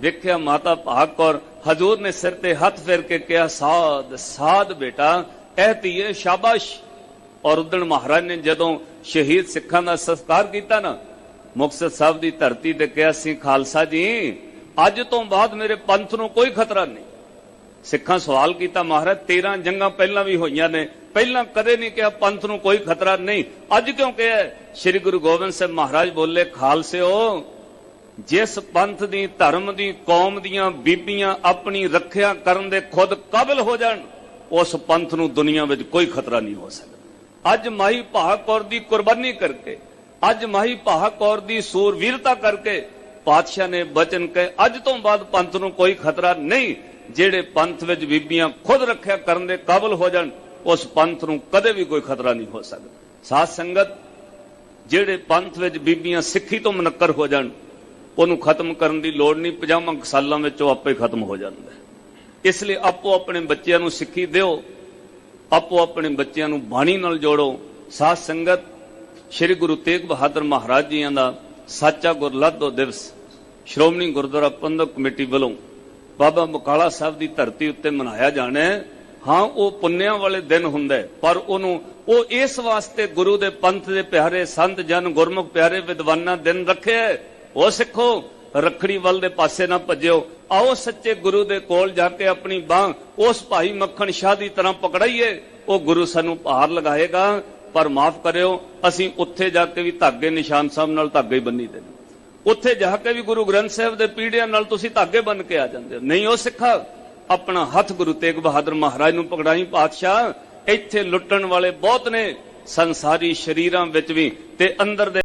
ਵੇਖਿਆ ਮਾਤਾ ਭਾਗ ਕੌਰ, ਹਜੂਰ ਨੇ ਸਿਰ ਤੇ ਹੱਥ ਫੇਰ ਕੇ ਕਿਹਾ, ਸਾਧ ਸਾਧ ਬੇਟਾ ਇਹ ਧੀਏ, ਸ਼ਾਬਾਸ਼। ਔਰ ਉਦਣ ਮਹਾਰਾਜ ਨੇ ਜਦੋਂ ਸ਼ਹੀਦ ਸਿੱਖਾਂ ਦਾ ਸੰਸਕਾਰ ਕੀਤਾ ਨਾ, ਮੁਕਤਸਰ ਸਾਹਿਬ ਦੀ ਧਰਤੀ ਤੇ ਕਿਹਾ, ਸੀ ਖਾਲਸਾ ਜੀ, ਅੱਜ ਤੋਂ ਬਾਅਦ ਮੇਰੇ ਪੰਥ ਨੂੰ ਕੋਈ ਖਤਰਾ ਨਹੀਂ। ਸਿੱਖਾਂ ਸਵਾਲ ਕੀਤਾ, ਮਹਾਰਾਜ 13 ਜੰਗਾਂ ਪਹਿਲਾਂ ਵੀ ਹੋਈਆਂ ਨੇ, ਪਹਿਲਾਂ ਕਦੇ ਨਹੀਂ ਕਿਹਾ ਪੰਥ ਨੂੰ ਕੋਈ ਖਤਰਾ ਨਹੀਂ। ਅੱਜ ਕਿਉਂ ਕਿਹਾ? ਸ੍ਰੀ ਗੁਰੂ ਗੋਬਿੰਦ ਸਿੰਘ ਮਹਾਰਾਜ ਬੋਲੇ ਖਾਲਸਿਓ ਜਿਸ ਪੰਥ ਦੀ, ਧਰਮ ਦੀ, ਕੌਮ ਦੀਆਂ ਬੀਬੀਆਂ ਆਪਣੀ ਰੱਖਿਆ ਕਰਨ ਦੇ ਖੁਦ ਕਾਬਿਲ ਹੋ ਜਾਣ, ਉਸ ਪੰਥ ਨੂੰ ਦੁਨੀਆ ਵਿੱਚ ਕੋਈ ਖਤਰਾ ਨਹੀਂ ਹੋ ਸਕਦਾ। ਅੱਜ ਮਾਈ ਭਾਗ ਕੌਰ ਦੀ ਕੁਰਬਾਨੀ ਕਰਕੇ, ਅੱਜ ਮਾਈ ਭਾਗ ਕੌਰ ਦੀ ਸੂਰਵੀਰਤਾ ਕਰਕੇ ਪਾਤਸ਼ਾਹ ਨੇ ਬਚਨ ਕਹੇ, ਅੱਜ ਤੋਂ ਬਾਅਦ ਪੰਥ ਨੂੰ ਕੋਈ ਖਤਰਾ ਨਹੀਂ, ਜਿਹੜੇ ਪੰਥ ਵਿੱਚ ਬੀਬੀਆਂ ਖੁਦ ਰੱਖਿਆ ਕਰਨ ਦੇ ਕਾਬਿਲ ਹੋ ਜਾਣ, ਉਸ ਪੰਥ ਨੂੰ ਕਦੇ ਵੀ ਕੋਈ ਖਤਰਾ ਨਹੀਂ ਹੋ ਸਕਦਾ। ਸਾਧ ਸੰਗਤ, ਜਿਹੜੇ ਪੰਥ ਵਿੱਚ ਬੀਬੀਆਂ ਸਿੱਖੀ ਤੋਂ ਮੁਨੱਕਰ ਹੋ ਜਾਣ ਉਹਨੂੰ ਖਤਮ ਕਰਨ ਦੀ ਲੋੜ ਨਹੀਂ 50 ਸਾਲਾਂ ਵਿੱਚ ਉਹ ਆਪੇ ਖਤਮ ਹੋ ਜਾਂਦਾ ਇਸ ਲਈ ਆਪੋ ਆਪਣੇ ਬੱਚਿਆਂ ਨੂੰ ਸਿੱਖੀ ਦਿਓ, ਆਪੋ ਆਪਣੇ ਬੱਚਿਆਂ ਨੂੰ ਬਾਣੀ ਨਾਲ ਜੋੜੋ। ਸਾਧ ਸੰਗਤ, ਸ੍ਰੀ ਗੁਰੂ ਤੇਗ ਬਹਾਦਰ ਮਹਾਰਾਜ ਜੀਆਂ ਦਾ ਸਾਚਾ ਗੁਰਲੱਧੋ ਦਿਵਸ ਸ਼੍ਰੋਮਣੀ ਗੁਰਦੁਆਰਾ ਪ੍ਰਬੰਧਕ ਕਮੇਟੀ ਵੱਲੋਂ ਬਾਬਾ ਬਕਾਲਾ ਸਾਹਿਬ ਦੀ ਧਰਤੀ ਉੱਤੇ ਮਨਾਇਆ ਜਾਣਾ ਹਾਂ। ਉਹ ਪੁੰਨਿਆਂ ਵਾਲੇ ਦਿਨ ਹੁੰਦਾ ਪਰ ਉਹਨੂੰ, ਉਹ ਇਸ ਵਾਸਤੇ ਗੁਰੂ ਦੇ ਪੰਥ ਦੇ ਪਿਆਰੇ ਸੰਤ ਜਨ ਗੁਰਮੁਖ ਪਿਆਰੇ ਵਿਦਵਾਨਾਂ ਦਿਨ ਰੱਖਿਆ ਉਹ ਸਿੱਖੋ, ਰੱਖੜੀ ਵੱਲ ਦੇ ਪਾਸੇ ਨਾ ਭੱਜਿਓ। ਆਓ ਸੱਚੇ ਗੁਰੂ ਦੇ ਕੋਲ ਜਾ ਕੇ ਆਪਣੀ ਬਾਹ, ਉਸ ਭਾਈ ਮੱਖਣ ਸ਼ਾਹ ਦੀ ਤਰ੍ਹਾਂ ਪਕੜਾਈਏ। ਉਹ ਗੁਰੂ ਸਾਨੂੰ ਭਾਰ ਲਗਾਏਗਾ, ਪਰ ਮਾਫ ਕਰਿਓ, ਅਸੀਂ ਉੱਥੇ ਜਾ ਕੇ ਵੀ ਧਾਗੇ ਨਿਸ਼ਾਨ ਸਾਹਿਬ ਨਾਲ ਧਾਗੇ ਬੰਨੀ ਦੇ ਉੱਥੇ ਜਾ ਕੇ ਵੀ ਗੁਰੂ ਗ੍ਰੰਥ ਸਾਹਿਬ ਦੇ ਪੀੜਿਆਂ ਨਾਲ ਤੁਸੀਂ ਧਾਗੇ ਬੰਨ ਕੇ ਆ ਜਾਂਦੇ ਹੋ। ਨਹੀਂ ਉਹ ਸਿੱਖਾ, ਆਪਣਾ ਹੱਥ ਗੁਰੂ ਤੇਗ ਬਹਾਦਰ ਮਹਾਰਾਜ ਨੂੰ ਪਕੜਾਈ ਪਾਤਸ਼ਾਹ। ਇੱਥੇ ਲੁੱਟਣ ਵਾਲੇ ਬਹੁਤ ਨੇ, ਸੰਸਾਰੀ ਸ਼ਰੀਰਾਂ ਵਿੱਚ ਵੀ ਤੇ ਅੰਦਰ ਦੇ